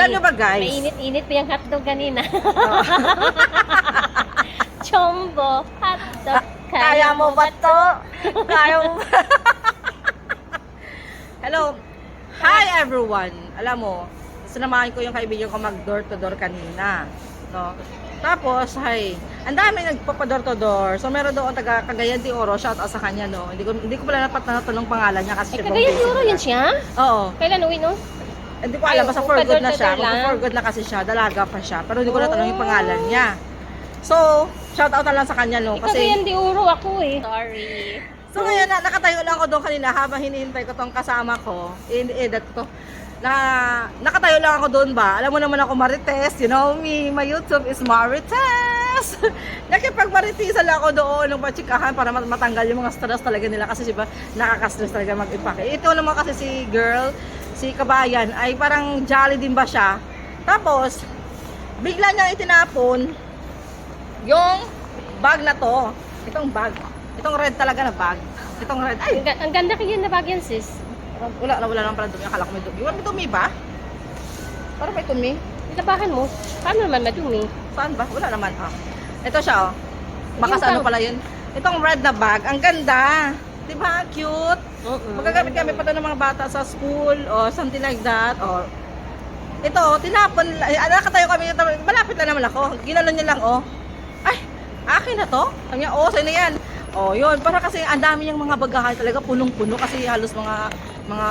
Alam nyo ba guys? Mainit-init pa yung hotdog kanina. Oh. Chombo, hotdog. Kaya mo ba to? Kaya mo ba? Hello. Hi everyone. Alam mo, sinamahan ko yung kaibigan ko mag door to door kanina. No? Tapos, hi. Ang dami nagpapa-door to door. So, meron doon taga Cagayan de Oro. Shout out sa kanya, no? Hindi ko, hindi ko pala napat natanong pangalan niya kasi kagaya busy siguro siya. yun siya? Oo. Kailan uwi, no? Hindi ko alam, basta for good na siya. Kung for good na kasi siya, dalaga pa siya. Pero hindi ko natanong yung Oh. pangalan niya. So, shout out na lang sa kanya, no? Ikaw yan Kasi, di uro ako eh. Sorry. so ngayon, na, nakatayo lang ako doon kanina habang hinihintay ko tong kasama ko. In-edit ko. Na, nakatayo lang ako doon ba? Alam mo naman ako Marites, you know me, my YouTube is Marites. Nakipag-maritisan lang ako doon ng pachikahan para mat- matanggal yung mga stress talaga nila kasi diba, nakaka-stress talaga mag-ipake. Ito naman kasi si girl, si Kabayan, ay parang jolly din ba siya? Tapos, bigla niyang itinapon yung bag na to. Itong bag. Itong red talaga na bag. Itong red. Ay, Ang, ang ganda kayo na bagyan, sis. wala na, wala naman pala dumi. Akala ko may dumi. Wala may dumi ba? Parang may dumi. Ilabahan mo. Paano naman madumi? Saan ba? Wala naman. Ah. Ito siya, oh. Baka sa ano bag. pala yun. Itong red na bag. Ang ganda. Di ba? Cute. Mm-mm. Magagamit kami pa ng mga bata sa school or something like that. Or ito, tinapon. Ay, nakatayo kami. Malapit na naman ako. Ginano niya lang, oh. Ay, akin na to? Sabi niya, oh, sa'yo na yan. Oh, yun. Para kasi ang dami niyang mga bagahan talaga punong-puno kasi halos mga mga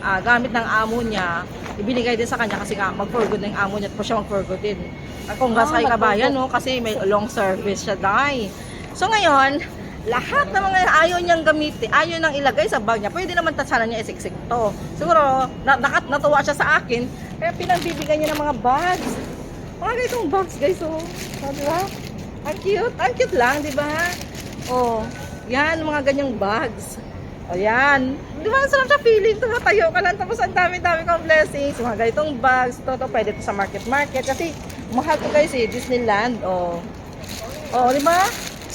ah, gamit ng amo niya ibinigay din sa kanya kasi nga mag-for good ng amo niya at po siya mag-for good din. At kung gas Ah, kay kabayan, no, kasi may long service siya, dai. So ngayon, lahat ng mga ayaw niyang gamitin, ayaw nang ilagay sa bag niya, pwede naman sana niya isiksik to. Siguro, na, nakat, natuwa siya sa akin, kaya pinagbibigyan niya ng mga bags. Mga ganitong bags, guys, oh. Oh, di ba? Ang cute. Ang cute lang, di ba? Oh, yan, mga ganyang bags. O yan. Di ba, sarap siya feeling. Tumatayo ka lang. Tapos ang dami-dami kang blessings. Mga ganitong bags. Ito, ito, pwede ito sa market-market. Kasi, mahal to guys eh. Disneyland. O. O, di ba?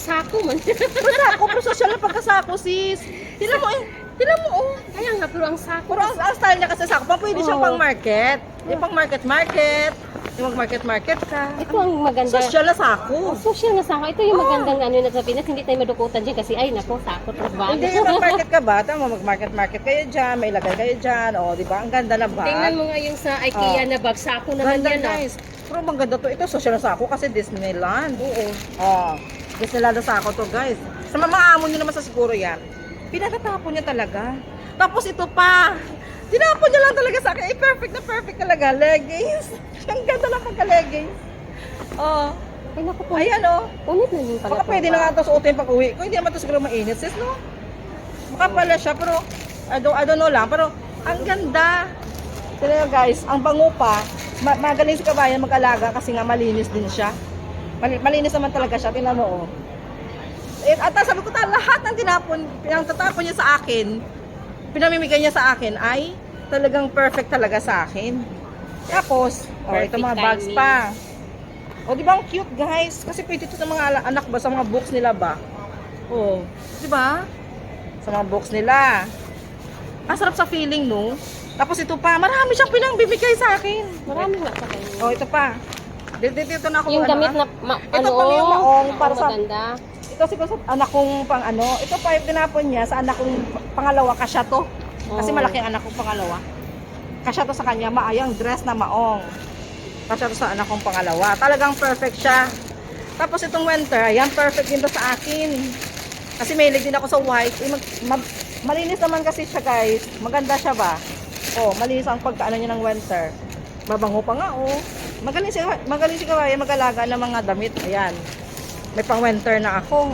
Sako man. Pero ako, professional pagkasako, sis. Tinan mo eh. Tinan mo, oh. Kaya nga, pero ang sako. Pero ang, ang style niya kasi sako, pang pwede siyang Oo. pang market. Yung pang market-market. Yung mag-market-market ka. Ito ang maganda. Social na sako. Oh, social na sako. Ito yung Oo. magandang ano na sa Pinas. Hindi tayo madukutan dyan kasi ay nako, sako. Trabaho. Hindi yung mag-market ka ba? Tama, mag-market-market kayo dyan, may ilagay kayo dyan. O, di ba? Ang ganda na bag. Tingnan mo nga yung sa IKEA Oh. na bag. Sako naman Ganda, yan ah. guys. Pero maganda to. Ito, social na sako kasi Disneyland. Oo. Oh, Disneyland na sako to, guys. Sa mga amo nyo naman sa siguro yan. Pinakatapon niya talaga. Tapos ito pa. Tinapon niya lang talaga sa akin. Eh, perfect na perfect talaga. Leggings. Ang ganda lang pagka-leggings. Oh. Ay nako po. Ayan, oh. Punit na din pala. Baka pwede ba? na nga ito suotin pag uwi ko. Hindi naman ito siguro mainit, sis, no? Baka pala siya, pero I don't, I don't know lang. Pero ang ganda. Nyo, guys, ang bango pa. Ma magaling si kabayan mag-alaga kasi nga malinis din siya. Mali malinis naman talaga siya. Tingnan mo, oh. Eh, at sabi ko ta, lahat ng tinapon, pinang tatapon niya sa akin, pinamimigay niya sa akin ay talagang perfect talaga sa akin. Tapos, oh, ito mga bags timing. pa. O, di ba ang cute, guys? Kasi pwede ito sa mga anak ba, sa mga books nila ba? O, di ba? Sa mga books nila. Ang sarap sa feeling, no? Tapos ito pa, marami siyang pinangbibigay sa akin. Marami nga sa kanya. O, ito pa. Dito, dito na ako. Yung ano, damit na ma, Ito ano, pang yung maong para sa- maganda. Ito siguro sa anak kong pang ano. Ito pa yung tinapon niya sa anak kong pangalawa, kasya to. Kasi Oo. malaki ang anak kong pangalawa. Kasya to sa kanya, maayang dress na maong. Kasya to sa anak kong pangalawa. Talagang perfect siya. Tapos itong winter, ayan, perfect din to sa akin. Kasi may din ako sa white. Eh, mag, ma- malinis naman kasi siya guys. Maganda siya ba? Oh, malinis ang pagkaano niya ng winter. Mabango pa nga oh. Magaling si magaling si Kawayan mag-alaga ng mga damit. Ayan. May pang winter na ako.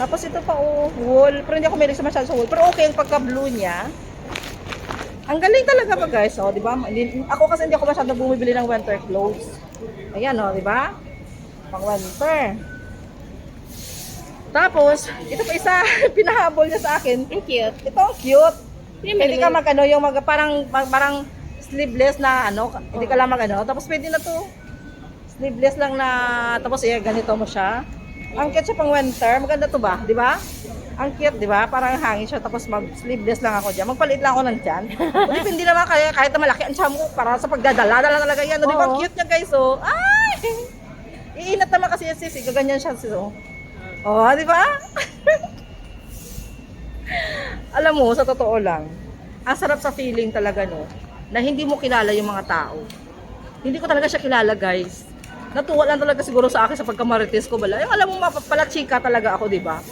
Tapos ito pa oh, wool. Pero hindi ako mahilig sa masyado sa wool. Pero okay yung pagka-blue niya. Ang galing talaga pa guys, oh, di ba? Ako kasi hindi ako masyado bumibili ng winter clothes. Ayan oh, di ba? Pang winter. Tapos, ito pa isa, pinahabol niya sa akin. Ang cute. Ito ang cute. Hindi Pwede ka mag ano, yung mag, parang, parang sleeveless na ano, hindi ka lang mag ano, tapos pwede na to. Sleeveless lang na, tapos eh, ganito mo siya. Ang cute siya pang winter, maganda to ba, di ba? Ang cute, di ba? Parang hangin siya, tapos mag-sleeveless lang ako dyan. Magpalit lang ako ng dyan. Depende naman kaya, kahit na malaki ang mo, para sa pagdadala, dala talaga yan. O, Di ba? Oo. Cute niya, guys, oh. Ay! Iinat naman kasi yan, sis. Gaganyan siya, sis, oh. Oh, di ba? Alam mo, sa totoo lang, ang sarap sa feeling talaga, no, na hindi mo kilala yung mga tao. Hindi ko talaga siya kilala, guys. Natuwa lang talaga siguro sa akin sa pagkamarites ko bala. Yung alam mo, mapapala chika talaga ako, di ba?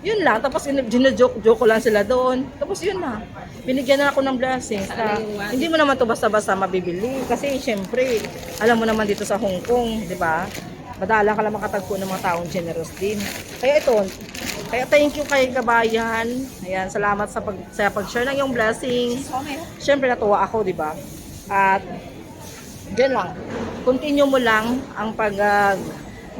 Yun lang. Tapos ginajoke-joke ko lang sila doon. Tapos yun na. Binigyan na ako ng blessings. Na, hindi mo naman to basta-basta mabibili. Kasi syempre, alam mo naman dito sa Hong Kong, di ba? Madalang ka lang makatagpo ng mga taong generous din. Kaya ito, kaya thank you kay Kabayan. Ayan, salamat sa pag sa pag-share ng iyong blessings. Syempre natuwa ako, di ba? At Diyan lang. Continue mo lang ang pag ah,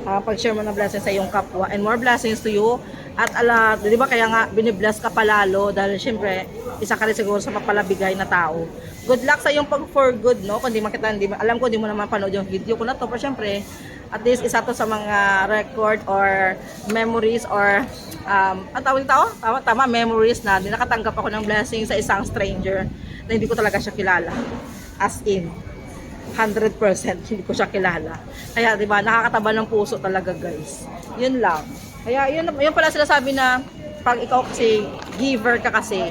ah, pag-share mo ng blessings sa iyong kapwa and more blessings to you. At ala, 'di ba kaya nga binibless ka palalo dahil syempre isa ka rin siguro sa mapalabigay na tao. Good luck sa iyong pag for good, no? Kung di makita, hindi, alam ko di mo naman panood yung video ko na to, pero syempre at least isa to sa mga record or memories or um, ang tawag tao? Tama, tama, memories na nakatanggap ako ng blessing sa isang stranger na hindi ko talaga siya kilala. As in, 100% hindi ko siya kilala. Kaya 'di ba, nakakataba ng puso talaga, guys. 'Yun lang. Kaya 'yun yun pala sila sabi na pag ikaw kasi giver ka kasi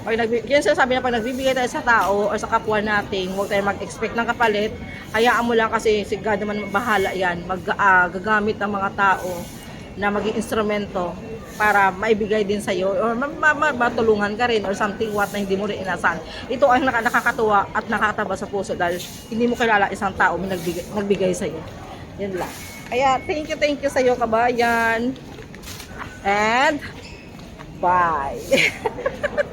pag nagbi- yun sinasabi na pag nagbibigay tayo sa tao o sa kapwa natin, huwag tayo mag-expect ng kapalit. Hayaan mo lang kasi si God naman bahala yan. Mag, gagamit ng mga tao na maging instrumento para maibigay din sa iyo or ma- ma- ma- matulungan ka rin or something what na hindi mo rin inasahan. Ito ang naka- nakakatuwa at nakakataba sa puso dahil hindi mo kilala isang tao may nagbigay, nagbigay sa iyo. Yun lang. Kaya thank you, thank you sa iyo kabayan. And bye.